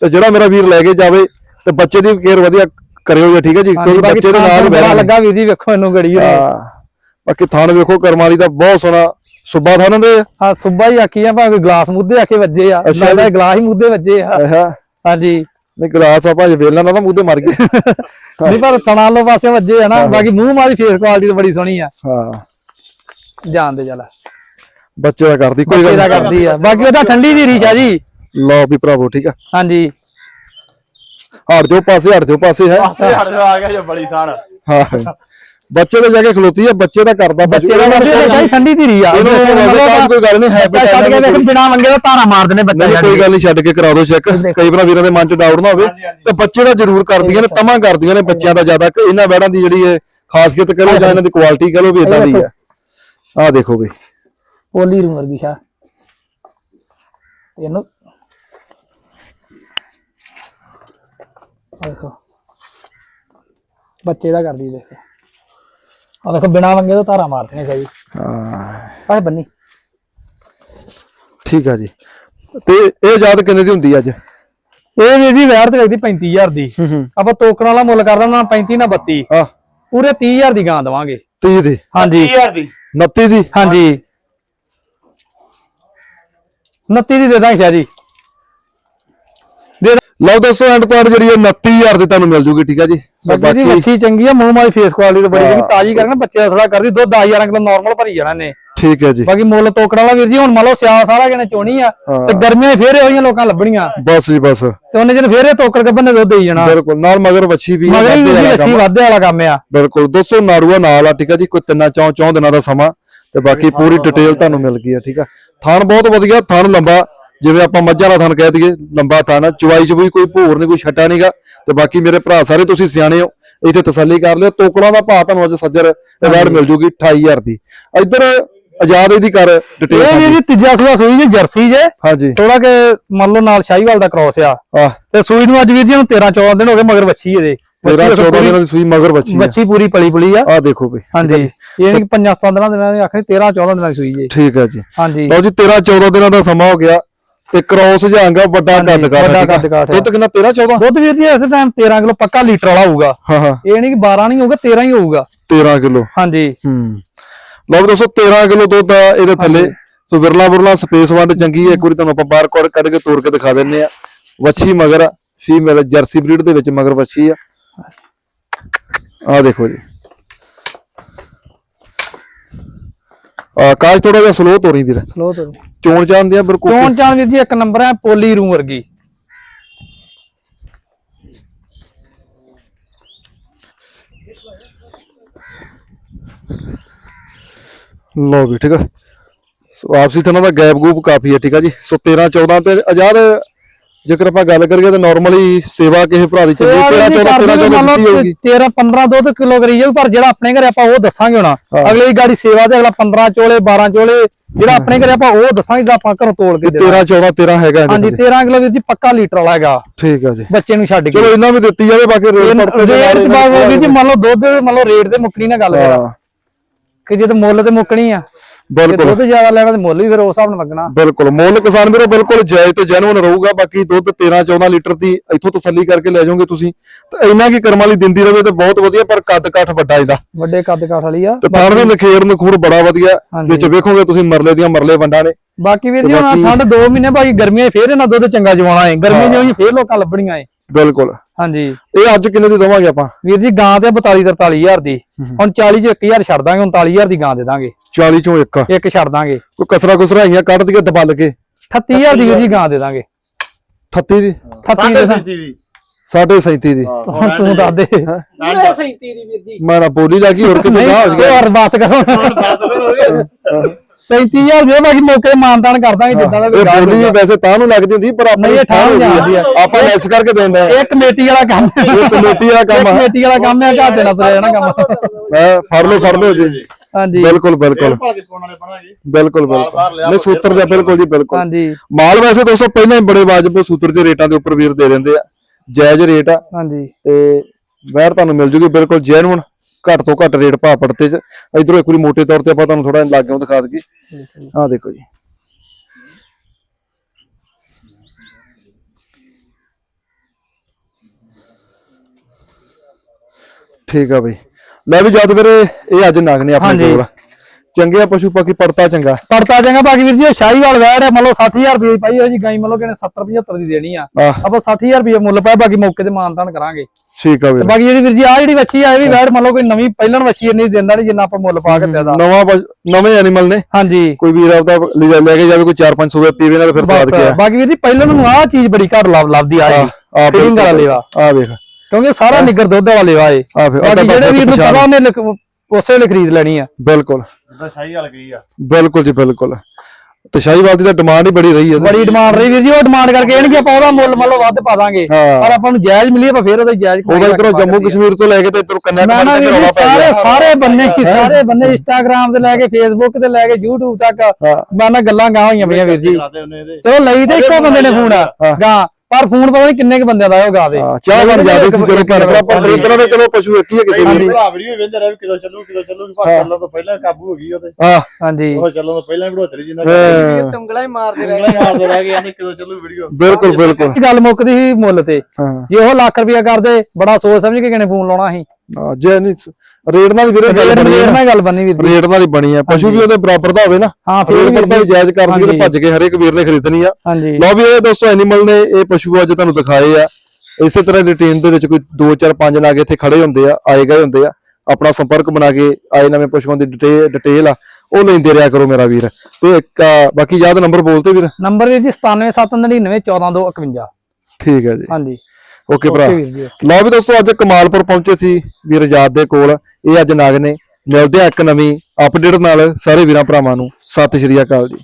ਤੇ ਜਿਹੜਾ ਮੇਰਾ ਵੀਰ ਲੈ ਕੇ ਜਾਵੇ ਤੇ ਬੱਚੇ ਦੀ ਕੇਅਰ ਵਧੀਆ ਕਰਿਓ ਜੀ ਠੀਕ ਹੈ ਜੀ? ਕਿਉਂਕਿ ਬੱਚੇ ਦੇ ਨਾਲ ਹੀ ਲੱਗਾ ਵੀਰ ਜੀ ਵੇਖੋ ਇਹਨੂੰ ਗੜੀ ਹੋਈ। ਹਾਂ। ਬਾਕੀ ਥਾਣ ਵੇਖੋ ਕਰਮਾਲੀ ਦਾ ਬਹੁਤ ਸੋਹਣਾ ਸੁੱਬਾ ਥਾਣ ਦੇ ਆ। ਸੁੱਬਾ ਹੀ ਆਖੀ ਆ ਭਾਵੇਂ ਗਲਾਸ ਮੁੱਦੇ ਆਖੇ ਵੱਜੇ ਆ। ਲੱਗਦਾ। ਗਲਾਸ ਹੀ ਮੁੱਦੇ ਵੱਜੇ ਆ। ਹਾਂਜੀ। ਨਹੀਂ ਗਲਾਸ ਆਪਾਂ ਜੇ ਵੇਲਣਾ ਨਾ ਤੇ ਮਰ ਗਏ। ਨਹੀਂ ਪਰ ਤਣਾ ਲੋ ਪਾਸੇ ਵੱਜੇ ਆ ਨਾ। ਬਾਕੀ ਮੂੰਹ ਮਾਰੀ ਫੇਸ ਕੁਆਲਿਟੀ ਤਾਂ ਬੜੀ ਸੋਹਣੀ ਆ। ਹਾਂ। ਜਾਣ ਦੇ ਚੱਲ। ਬੱਚੇ ਦਾ ਕਰਦੀ ਕੋਈ ਬੱਚੇ ਗੱਲ ਦਾ ਨਹੀਂ। ਕਰਦੀ ਆ। ਬਾਕੀ ਉਹਦਾ ਠੰਡੀ ਦੀ ਰੀਸ਼ ਆ ਜੀ। ਲਓ ਵੀ ਭਰਾਵੋ ਠੀਕ ਆ। ਹਾਂਜੀ। ਹਟ ਜਾਓ ਪਾਸੇ ਹਟ ਜਾਓ ਪਾਸੇ ਹੈ। ਪਾਸੇ ਹਟ ਜਾ ਆ ਗਿਆ ਜੇ ਬੜੀ ਸਾੜ ਹਾਂ ਬੱਚੇ ਦੇ ਜਾ ਕੇ ਖਲੋਤੀ ਆ ਬੱਚੇ ਦਾ ਕਰਦਾ ਬੱਚੇ ਬੱਚੇ ਦਾ ਬੱਚੇ ਠੰਡੀ ਦੀ ਰੀਸ਼ ਆ। ਇਹਨੂੰ ਵੈਸੇ ਕੋਈ ਗੱਲ ਨਹੀਂ ਹੈ ਬੱਚਾ ਛੱਡ ਕੇ ਵੇਖ ਬਿਨਾ ਮੰਗੇ ਦਾ ਧਾਰਾ ਮਾਰ ਦੇਣੇ ਬੱਚੇ ਨਹੀਂ ਕੋਈ ਗੱਲ ਨਹੀਂ ਛੱਡ ਕੇ ਕਰਾ ਦਿਓ ਚੈੱਕ ਕਈ ਵਾਰ ਵੀਰਾਂ ਦੇ ਮਨ 'ਚ ਡਾਊਟ ਨਾ ਹੋਵੇ ਤੇ ਬੱਚੇ ਦਾ ਜ਼ਰੂਰ ਕਰਦੀਆਂ ਨੇ ਤਮਾ ਕਰਦੀਆਂ ਨੇ ਬੱਚਿਆਂ ਦਾ ਜ਼ਿਆਦਾ। ਕਿ ਇਹਨਾਂ ਬੈੜਾਂ ਦੀ ਜਿਹੜੀ ਹੈ ਖਾਸੀਅਤ ਕਹ ਲਓ ਜਾਂ ਇਹਨਾਂ ਦੀ ਕੁਆਲਿਟੀ ਕਹ ਲਓ ਵੀ ਇਦਾਂ ਦੀ ਹੈ ਆਹ ਦੇਖੋ ਵੀ। ਪੋਲੀ ਰੂ ਵਰਗੀ ਸ਼ਾ ਇਹਨੂੰ ਦੇਖੋ। ਬੱਚੇ ਦਾ ਕਰਦੀ ਦੇਖੋ। ਆ ਦੇਖੋ ਬਿਨਾ ਮੰਗੇ ਤੋਂ ਧਾਰਾ ਮਾਰਦੇ ਨੇ ਜੀ। ਹਾਂ। ਆਹ ਬੰਨੀ। ਠੀਕ ਆ ਜੀ। ਤੇ ਇਹ ਯਾਦ ਕਿੰਨੇ ਦੀ ਹੁੰਦੀ ਅੱਜ? ਇਹ ਵੀ ਜੀ ਵੈਰ ਤੇ ਲੱਗਦੀ 35000 ਦੀ। ਹੂੰ ਹੂੰ। ਆਪਾਂ ਟੋਕਣ ਵਾਲਾ ਮੁੱਲ ਕਰਦਾ ਨਾ 35 ਨਾ 32 ਆ ਪੂਰੇ 30000 ਦੀ ਗਾਂ ਦਵਾਂਗੇ। 30 ਦੀ। ਹਾਂਜੀ। 30000 ਦੀ। 29 ਦੀ? ਹਾਂਜੀ। 29 ਦੀ ਦੇ ਦਾਂਗੇ ਸ਼ਾਹ ਜੀ। ਦੇ ਲਓ ਦੋਸਤੋ ਐਂਡ end ਜਿਹੜੀ ਹੈ 29000 ਦੀ ਤੁਹਾਨੂੰ ਮਿਲ ਜੂਗੀ ਠੀਕ ਆ ਜੀ? ਸੋ ਬਾਕੀ ਦੀ ਮੱਛੀ ਚੰਗੀ ਆ ਮੂੰਹ ਮਾਰੀ ਫੇਸ ਕੁਆਲਿਟੀ ਤਾਂ ਬੜੀ ਚੰਗੀ ਤਾਜੀ ਕਰਕੇ ਬੱਚੇ ਦਾ ਥੋੜਾ ਕਰਦੀ ਦੁੱਧ 10000 ਕਿਲੋ ਨਾਰਮਲ ਭਰੀ ਜਾਣਾ ਨੇ ਠੀਕ ਹੈ ਜੀ। ਬਾਕੀ ਮੁੱਲ ਤੋਕੜ ਵਾਲਾ ਵੀਰ ਜੀ ਹੁਣ ਮੰਨ ਲਓ ਸਿਆਲ ਸਾਰਾ ਕਿਨੇ ਚੋਣੀ ਆ। ਤੇ ਗਰਮੀਆਂ ਫੇਰ ਜਿਹੀਆਂ ਲੋਕਾਂ ਲੱਭਣੀਆਂ। ਬਸ ਜੀ ਬਸ। ਤੇ ਉਹਨੇ ਜਨ ਫੇਰ ਤੋਕੜ ਗੱਬਨ ਨੇ ਦੁੱਧ ਦੇਈ ਜਾਣਾ। ਬਿਲਕੁਲ ਨਾਲ ਮਗਰ ਵੱਛੀ ਵੀ ਮਗਰ ਵੀ ਵਾਧੇ ਵਾਲਾ ਵੀਰ ਜੀ ਕੰਮ। ਅੱਛੀ ਵਾਧੇ ਵਾਲਾ ਕੰਮ ਆ। ਬਿਲਕੁਲ ਦੋਸਤੋ ਨਾੜੂਆ ਨਾਲ ਆ ਠੀਕ ਆ ਜੀ ਕੋਈ ਤਿੰਨਾਂ ਚੌਂ ਚੌਂ ਦਿਨਾਂ ਦਾ ਸਮਾਂ ਤੇ ਬਾਕੀ ਪੂਰੀ ਡਿਟੇਲ ਤੁਹਾਨੂੰ ਮਿਲ ਗਈ ਆ ਠੀਕ ਆ। ਥਣ ਬਹੁਤ ਵਧੀਆ ਥਣ ਲੰਬਾ ਜਿਵੇਂ ਆਪਾਂ ਮੱਝਾਂ ਦਾ ਥਣ ਕਹਿ ਦਈਏ ਲੰਬਾ ਥਣ ਚਵਾਈ ਚ ਵੀ ਕੋਈ ਭੂਰ ਨਹੀਂ ਕੋਈ ਛੱਟਾ ਨਹੀਂਗਾ ਤੇ ਬਾਕੀ ਮੇਰੇ ਭਰਾ ਸਾਰੇ ਤੁਸੀਂ ਸਿਆਣੇ ਹੋ ਇੱਥੇ ਤਸੱਲੀ ਕਰ ਲਿਓ ਤੋਕੜਾਂ ਦਾ ਭਾਅ ਤੁਹਾਨੂੰ ਅੱਜ ਸੱਜਰ ਐਵਾਰਡ ਮਿਲ ਜੂਗੀ 28000 ਦੀ। ਇੱਧਰ ਆਜ਼ਾਦ ਇਹਦੀ ਕਰ ਡਿਟੇਲ ਇਹ ਜੀ ਤੀਜਾ ਸੂਆ ਸੂਈ ਜੀ ਜਰਸੀ ਜੇ। ਹਾਂਜੀ। ਥੋੜਾ ਕਿ ਮੰਨ ਲਓ ਨਾਲ ਸ਼ਾਹੀਵਾਲ ਦਾ ਕ੍ਰੋਸ ਆ। ਤੇ ਸੂਈ ਨੂੰ ਅੱਜ ਵੀਰ ਜੀ ਨੂੰ 13 14 ਦਿਨ ਹੋ ਗਏ ਮਗਰ ਵੱਛੀ ਇਹਦੇ। 13 14 ਦਿਨਾਂ ਦੀ ਸੂਈ ਮਗਰ ਬੱਚੀ ਆ। ਵੱਛੀ ਪੂਰੀ ਪਲੀ ਪੁਲੀ ਆ। ਆਹ ਦੇਖੋ ਵੀ ਹਾਂਜੀ। ਇਹ ਨਹੀਂ 5 15 ਦਿਨਾਂ ਦੀ ਆਖਰੀ 13 14 ਦਿਨਾਂ ਦੀ ਸੂਈ ਜੇ। ਠੀਕ ਆ ਜੀ। ਹਾਂਜੀ। ਲਓ ਜੀ 13 14 ਦਿਨਾਂ ਦਾ ਸਮਾਂ ਹੋ ਗਿਆ ਤੇ ਕ੍ਰੋਸ ਜਾਂਗ ਆ ਵੱਡਾ ਕੱਦ ਆ। ਆ। ਦੁੱਧ ਕਿੰਨਾ 13 14 ਦੁੱਧ ਵੀਰ ਜੀ ਇਸ ਟਾਈਮ 13 ਕਿਲੋ ਪੱਕਾ ਲੀਟਰ ਵਾਲਾ ਹੋਊਗਾ। ਹਾਂ ਹਾਂ। ਇਹ ਨਹੀਂ ਕਿ 12 ਨਹੀਂ ਹੋਊਗਾ 13 ਹੀ ਹੋਊਗਾ। 13 ਕਿਲੋ। ਹਾਂਜੀ। ਹੂੰ। ਲਓ ਵੀ ਦੋਸਤੋ 13 ਕਿਲੋ ਦੁੱਧ ਆ ਇਹਦੇ ਥੱਲੇ। ਸੋ ਵਿਰਲਾ ਵਿਰਲਾ ਸਪੇਸ ਵੰਡ ਚੰਗੀ ਹੈ ਇੱਕ ਵਾਰੀ ਤੁਹਾਨੂੰ ਆਪਾਂ ਬਾਹਰ ਕੋਡ ਕੱਢ ਕੇ ਤੋੜ ਕੇ ਦਿਖਾ ਦਿੰਨੇ ਆ। ਵੱਛੀ ਮਗਰ ਫੀਮੇਲ ਜਰਸੀ ਬਰੀਡ ਦੇ ਵਿੱਚ ਮਗਰ ਵੱਛੀ ਆ। ਆ ਦੇਖੋ ਜੀ। ਆ ਕਾਜ ਥੋੜਾ ਜਿਹਾ ਸਲੋ ਤੋਰੀ ਵੀਰ। ਸਲੋ ਤੋਂ ਚੋਣ ਚਾਹੁੰਦੇ ਆ ਬਿਲਕੁਲ ਚੋਣ ਵੀਰ ਜੀ ਇੱਕ ਨੰਬਰ ਹੈ ਪੋਲੀ ਰੂਮ ਵਰਗੀ। ਲਓ ਵੀ ਠੀਕ ਆ। ਸੋ ਆਪਸੀ ਥਣਾ ਦਾ ਗੈਪ ਗੂਪ ਕਾਫੀ ਹੈ ਠੀਕ ਆ ਜੀ। ਸੋ 13 14 ਤੇ ਆਜ਼ਾਦ ਜੇਕਰ ਆਪਾਂ ਗੱਲ ਕਰੀਏ ਤਾਂ ਨਾਰਮਲੀ ਸੇਵਾ ਕਿਸੇ ਭਰਾ ਦੀ ਚੱਲੀ 13 14 13 14 ਦਿੱਤੀ ਹੋਊਗੀ। 13 15 ਦੁੱਧ ਕਿਲੋ ਕਰੀ ਜਾਊ ਪਰ ਜਿਹੜਾ ਆਪਣੇ ਘਰੇ ਆਪਾਂ ਉਹ ਦੱਸਾਂਗੇ ਹੁਣ। ਅਗਲੇ ਦੀ ਗਾੜੀ ਸੇਵਾ ਤੇ ਅਗਲਾ 15 ਚੋਲੇ 12 ਚੋਲੇ ਜਿਹੜਾ ਆਪਣੇ ਘਰੇ ਆਪਾਂ ਉਹ ਦੱਸਾਂਗੇ ਜਿਹੜਾ ਆਪਾਂ ਘਰੋਂ ਤੋਲ ਕੇ ਦੇ 13 14 13 ਹੈਗਾ ਹਾਂਜੀ ਥੱਲੇ। 13 ਕਿਲੋ ਵੀਰ ਜੀ ਪੱਕਾ ਲੀਟਰ ਵਾਲਾ ਹੈਗਾ। ਠੀਕ ਆ ਜੀ। ਬੱਚੇ ਨੂੰ ਛੱਡ ਕੇ। ਚਲੋ ਇਹਨਾਂ ਵੀ ਦਿੱਤੀ ਜਾਵੇ ਬਾਕੀ ਰੇਟ ਦੇ ਰੇਟ ਵੀਰ ਜੀ ਮੰਨ ਲਓ ਦੁੱਧ ਮੰਨ ਲਓ ਰੇਟ ਤੇ ਮੁੱਕਣੀ ਨਾ ਗੱਲ ਕਰਾਂ ਹਾਂ, ਕਿ ਜੇ ਤੇ ਮੁੱਲ ਤੇ ਮੁੱਕਣੀ ਆ। ਜੇ ਬਿਲਕੁਲ। ਦੁੱਧ ਜ਼ਿਆਦਾ ਲੈਣਾ ਤੇ ਮੁੱਲ ਵੀ ਫਿਰ ਉਸ ਹਿਸਾਬ ਨਾਲ ਲੱਗਣਾ। ਬਿਲਕੁਲ ਮੁੱਲ ਕਿਸਾਨ ਵੀਰੋ ਬਿਲਕੁਲ ਜਾਇਜ਼ ਤੇ ਜੈਨੂਨ ਰਹੂਗਾ। ਬਾਕੀ ਦੁੱਧ 13 14 ਲੀਟਰ ਦੀ ਇੱਥੋਂ ਤਸੱਲੀ ਕਰਕੇ ਲੈ ਜਾਓਗੇ ਤੁਸੀਂ। ਤੇ ਇੰਨਾ ਕੀ ਕਰਮ ਵਾਲੀ ਦਿੰਦੀ ਰਵੇ ਤੇ ਬਹੁਤ ਵਧੀਆ ਪਰ ਕੱਦ ਕਾਠ ਵੱਡਾ ਇਹਦਾ। ਵੱਡੇ ਕੱਦ ਕਾਠ ਵਾਲੀ ਆ। ਤੇ ਥਾਣ ਦੇ ਨਖੇੜ ਨਖੂਰ ਬੜਾ ਵਧੀਆ। ਵਿੱਚ ਵੇਖੋਗੇ ਤੁਸੀਂ ਮਰਲੇ ਦੀਆਂ ਮਰਲੇ ਵੰਡਾਂ ਨੇ। ਬਾਕੀ ਵੀਰ ਜੀ ਹੁਣ ਠੰਡ 2 ਮਹੀਨੇ ਬਾਕੀ ਗਰਮੀਆਂ ਫੇਰ ਇਹਨਾਂ ਦੁੱਧ ਚੰਗਾ ਜਵਾਉਣਾ ਹੈ ਗਰਮੀਆਂ ਜਿਉਂ ਫੇਰ ਲੋਕਾਂ ਲੱਭਣੀਆਂ ਏ। ਬਿਲਕੁਲ। ਹਾਂਜੀ। ਇਹ ਅੱਜ ਕਿੰਨੇ ਦੀ ਦਵਾਂਗੇ ਆਪਾਂ? ਵੀਰ ਜੀ ਗਾਂ ਤੇ 42 43000 ਦੀ। ਹੁਣ 40 ਚ 1000 ਛੱਡ ਦਾਂਗੇ 39000 ਦੀ ਗਾਂ ਦੇ ਦਾਂਗੇ। 40 ਚੋਂ ਇੱਕ। ਇੱਕ ਛੱਡ ਦਾਂਗੇ। ਕੋਈ ਕਸਰਾ ਕੁਸਰਾ ਹੈਗੀਆਂ ਕੱਢ ਦਈਏ ਦਬਲ ਕੇ। 38000 ਦੀ ਵੀਰ ਜੀ ਗਾਂ ਦੇ ਦਾਂਗੇ। 38 ਦੀ? 38 ਦੇ ਸਾਢੇ ਦੀ। ਸਾਢੇ 37 ਦੀ। ਹੁਣ ਤੂੰ ਦੱਸ ਦੇ। ਪੂਰੇ 37 ਦੀ ਵੀਰ ਜੀ। ਮੈਂ ਨਾ ਬੋਲੀ ਲੱਗੀ ਹੋਰ ਕਿਤੇ ਨਾ ਹੋ ਗਿਆ। ਹੋਰ ਬਾਤ ਕਰੋ। 37000 ਦੇ ਬਾਕੀ ਮੌਕੇ ਤੇ ਮਾਨਦਾਨ ਕਰ ਦਾਂਗੇ ਜਿੱਦਾਂ ਦਾ ਵੀ ਇਹ ਬੋਲੀ ਹੋਊਗਾ। ਵੈਸੇ ਤਾਂ ਨੂੰ ਲੱਗਦੀ ਹੁੰਦੀ ਪਰ ਆਪਾਂ ਨਹੀਂ, ਇਹ ਠਾਹ ਹੋ ਜਾਂਦੀ ਆ। ਆਪਾਂ ਲੈਸ ਕਰਕੇ ਦਿੰਦੇ ਆ। ਇਹ ਕਮੇਟੀ ਵਾਲਾ ਕੰਮ ਹੈ। ਇਹ ਕਮੇਟੀ ਵਾਲਾ ਕੰਮ ਆ। ਕਮੇਟੀ ਵਾਲਾ ਕੰਮ ਹੈ ਘਰ ਦੇ ਨਾਲ ਤੁਰਿਆ ਜਾਣਾ ਕੰਮ। ਮੈਂ ਫੜ ਲਓ ਫੜ ਲਓ ਜੀ। ਹਾਂਜੀ। ਬਿਲਕੁਲ ਬਿਲਕੁਲ। ਵਾਲੇ ਬਣਾਂਗੇ ਬਿਲਕੁਲ ਬਿਲਕੁਲ। ਨਹੀਂ ਸੂਤਰ ਦੇ ਬਿਲਕੁਲ ਜੀ ਬਿਲਕੁਲ। ਹਾਂਜੀ। ਮਾਲ ਵੈਸੇ ਦੋਸਤੋ ਪਹਿਲਾਂ ਹੀ ਬੜੇ ਵਾਜਬ ਸੂਤਰ ਦੇ ਰੇਟਾਂ ਦੇ ਉੱਪਰ ਵੀਰ ਦੇ ਦਿੰਦੇ ਆ। ਜਾਇਜ਼ ਰੇਟ ਆ। ਹਾਂਜੀ। ਤੇ ਵੈਰ ਤੁਹਾਨੂੰ ਮਿਲ ਜੂਗੀ ਬਿਲਕੁਲ ਜੈਨੂਨ ਘੱਟ ਤੋਂ ਘੱਟ ਰੇਟ ਭਾਅ ਪੜਤੇ ਚ। ਇਧਰੋਂ ਇੱਕ ਵਾਰੀ ਮੋٹے ਤੌਰ ਤੇ ਆਪਾਂ ਤੁਹਾਨੂੰ ਥੋੜਾ ਲਾਗਿਓਂ ਦਿਖਾ ਦਈਏ। ਆਹ ਦੇਖੋ ਜੀ। ਠੀਕ ਆ ਬਈ। ਲੈ ਵੀ ਜਦ ਵੀਰੇ ਇਹ ਅੱਜ ਨਗ ਨੇ ਆਪਣੇ ਹਾਂਜੀ। ਕੋਲ। ਚੰਗੇ ਆ ਪਸ਼ੂ ਪੱਖੀ ਪੜਤਾ ਚੰਗਾ। ਪੜਤਾ ਜਾਂਗਾ ਬਾਕੀ ਵੀਰ ਜੀ ਸ਼ਾਹੀਵਾਲ ਵੈੜ ਹੈ ਮੰਨ ਲਓ 60000 ਰੁਪਏ ਪਾਈ ਹੋਈ ਜੀ ਗਾਈ ਮੰਨ ਲਓ ਕਿਨੇ 70 75 ਦੀ ਦੇਣੀ ਆ। ਆਪਾਂ 60000 ਰੁਪਏ ਮੁੱਲ ਪਾਇਆ ਬਾਕੀ ਮੌਕੇ ਤੇ ਮਾਨਦਾਨ ਕਰਾਂਗੇ। ਠੀਕ ਆ ਵੀਰ। ਬਾਕੀ ਜਿਹੜੀ ਵੀਰ ਜੀ ਆ ਜਿਹੜੀ ਵੱਛੀ ਆ ਇਹ ਵੀ ਵੈੜ ਮੰਨ ਲਓ ਕੋਈ ਨਵੀਂ ਪਹਿਲਣ ਵੱਛੀ ਇੰਨੀ ਦਿੰਦਾ ਨਹੀਂ ਜਿੰਨਾ ਆਪਾਂ ਮੁੱਲ ਪਾ ਕੇ ਦੇਦਾ ਨਵਾਂ ਨਵੇਂ ਐਨੀਮਲ ਨੇ। ਹਾਂਜੀ। ਕੋਈ ਵੀਰ ਆਪਦਾ ਲੈ ਲੈ ਕੇ ਜਾਵੇ ਕੋਈ 4-500 ਰੁਪਏ ਪੀਵੇ ਨਾਲ ਫਿਰ ਸਾਦ ਗਿਆ। ਬਾਕੀ ਵੀਰ ਜੀ ਪਹਿਲਣ ਨੂੰ ਆਹ ਚੀਜ਼ ਬੜੀ ਘੱਟ ਲੱਭ ਲੱਭਦੀ ਆ ਆ ਫਿਟਿੰਗ ਵਾਲਾ ਲੇਵਾ। ਆ ਵੇਖ। ਕਿਉਂਕਿ ਸਾਰਾ ਨਿੱਗਰ ਦੁੱਧ ਵਾਲਾ ਲੇਵਾ ਏ ਆ ਫਿਰ ਬਾਕੀ ਜਿਹੜੇ ਵੀਰ ਨੂੰ ਪਤਾ ਲਿਖ- ਉਸੇ ਵੇਲੇ ਖਰੀਦ ਲੈਣੀ ਆ। ਬਿਲਕੁਲ। ਜਿੱਦਾਂ ਗਈ ਆ। ਬਿਲਕੁਲ ਜੀ ਬਿਲਕੁਲ। ਤੇ ਸ਼ਾਹੀਵਾਲ ਦੀ ਤਾਂ ਡਿਮਾਂਡ ਹੀ ਬੜੀ ਰਹੀ ਹੈ ਬੜੀ ਡਿਮਾਂਡ ਰਹੀ ਵੀਰ ਜੀ ਉਹ ਡਿਮਾਂਡ ਕਰਕੇ ਇਹਨਗੇ ਆਪਾਂ ਉਹਦਾ ਮੁੱਲ ਮੰਨ ਲਓ ਵੱਧ ਪਾ ਦਾਂਗੇ। ਪਰ ਆਪਾਂ ਨੂੰ ਜਾਇਜ਼ ਮਿਲੀ ਆਪਾਂ ਫੇਰ ਉਹਦਾ ਜਾਇਜ਼ ਉਹਦਾ ਇਧਰੋਂ ਜੰਮੂ ਕਸ਼ਮੀਰ ਤੋਂ ਲੈ ਕੇ ਤੇ ਇਧਰੋਂ ਕੰਨਿਆ ਮੈਂ ਨਾ ਕੁਮਾਰੀ ਵੀਰ ਤੱਕ ਰੌਲਾ ਪੈ ਸਾਰੇ ਗਿਆ। ਸਾਰੇ ਬੰਨੇ ਸਾਰੇ ਬੰਨੇ ਇੰਸਟਾਗ੍ਰam ਤੇ ਲੈ ਕੇ ਫੇਸਬੁੱਕ ਤੇ ਲੈ ਕੇ YouTube ਤੱਕ ਹਾਂ। ਮੈਂ ਨਾ ਗੱਲਾਂ ਗਾਂ ਹੋਈਆਂ ਪਈਆਂ ਵੀਰ ਜੀ। ਚਲੋ ਲਈ ਤੇ ਇੱਕੋ ਬੰਦੇ ਨੇ ਫੋਨ ਗਾਂ ਪਰ ਫੋਨ ਪਤਾ ਨਹੀਂ ਕਿੰਨੇ ਕ ਬੰਦਿਆਂ ਦਾ ਹੋਗਾ ਆਵੇ ਹਾਂ ਚਾਹ ਬਣ ਜਾਂਦੇ ਸੀ ਚਲੋ ਪਰ ਪਰ ਖਰੀਦਣਾ ਤਾਂ ਚਲੋ ਪਸ਼ੂ ਇੱਕ ਹੀ ਹੈ ਕਿਸੇ ਵੀ ਭਰਾ ਵੀਡੀਓ ਵੇਂਦੇ ਰਹੇ ਵੀ ਕਿਦੋਂ ਚੱਲੂ ਕਿਦੋਂ ਚੱਲੂ ਪਰ ਚੱਲਣ ਤੋਂ ਪਹਿਲਾਂ ਕਾਬੂ ਹੋ ਗਈ ਉਹਦੇ। ਹਾਂ। ਹਾਂਜੀ। ਉਹ ਚੱਲਣ ਤੋਂ ਪਹਿਲਾਂ ਚਲੀ। ਜਿੰਨਾ ਤੁੰਗਲਾ ਹੀ ਮਾਰਦੇ ਰਹਿ ਉਂਗਲਾਂ ਮਾਰਦੇ ਰਹਿ ਗਏ ਕਿਦੋਂ ਚੱਲੂ ਵੀਡੀਓ। ਬਿਲਕੁਲ ਬਿਲਕੁਲ। ਇਹ ਗੱਲ ਮੁੱਕਦੀ ਸੀ ਮੁੱਲ ਤੇ। ਜੇ ਉਹ ਲੱਖ ਰੁਪਇਆ ਕਰਦੇ ਬੜਾ ਸੋਚ ਸਮਝ ਕੇ ਕਿਨੇ ਫੋਨ ਲਾਉਣਾ ਸੀ? ਹਾਂ, ਜੇ ਨਹੀਂ ਰੇਟ ਨਾਲ ਵੀਰੇ ਗੱਲ ਬਣੀ ਰੇਟ ਨਾਲ ਗੱਲ ਬੰਨੀ ਵੀਰ ਰੇਟ ਨਾਲ ਹੀ ਬਣੀ ਹੈ ਪਸ਼ੂ ਵੀ ਉਹਦੇ ਬਰਾਬਰ ਦਾ ਹੋਵੇ ਨਾ। ਹਾਂ ਫੇਰ ਰੇਟ ਵੀਰ ਪਰ ਤਾਂ ਜੀ। ਜਾਇਜ਼ ਕਰਦੀ ਹੈ ਤੇ ਹਾਂਜੀ। ਭੱਜ ਕੇ ਹਰੇਕ ਵੀਰ ਨੇ ਖਰੀਦਣੀ ਆ। ਹਾਂਜੀ। ਲਓ ਵੀ ਇਹ ਦੋਸਤੋ ਐਨੀਮਲ ਨੇ ਇਹ ਪਸ਼ੂ ਅੱਜ ਤੁਹਾਨੂੰ ਦਿਖਾਏ ਆ। ਇਸੇ ਤਰ੍ਹਾਂ ਰਿਟੇਨ ਦੇ ਵਿੱਚ ਕੋਈ 2 4 5 ਨਾਗ ਇੱਥੇ ਖੜੇ ਹੁੰਦੇ ਆ ਆਏ ਗਏ ਹੁੰਦੇ ਆ। ਆਪਣਾ ਸੰਪਰਕ ਬਣਾ ਕੇ ਆਏ ਨਵੇਂ ਪਸ਼ੂਆਂ ਦੀ ਡਿਟੇਲ ਡਿਟੇਲ ਆ। ਉਹ ਲੈਂਦੇ ਰਿਹਾ ਕਰੋ ਮੇਰਾ ਵੀਰ। ਤੇ ਇੱਕ ਆ, ਬਾਕੀ ਯਾਦ ਨੰਬਰ ਬੋਲਤੇ ਵੀਰ? ਨੰਬਰ ਵੀਰ ਜੀ 9779914251 ਠੀਕ ਹੈ ਜੀ। ਹਾਂਜੀ। ਓਕੇ ਭਰਾ। ਓਕੇ ਵੀਰ ਜੀ ਲਓ ਵੀ ਦੋਸਤੋ ਅੱਜ ਕਮਾਲਪੁਰ ਪਹੁੰਚੇ ਸੀ ਵੀਰ ਆਜ਼ਾਦ ਦੇ ਕੋਲ। ਇਹ ਅੱਜ ਨਾਗ ਨੇ। ਮਿਲਦੇ ਆ ਇੱਕ ਨਵੀਂ ਅਪਡੇਟ ਨਾਲ ਸਾਰੇ ਵੀਰਾਂ ਭਰਾਵਾਂ ਨੂੰ। ਸਤਿ ਸ਼੍ਰੀ ਅਕਾਲ ਜੀ।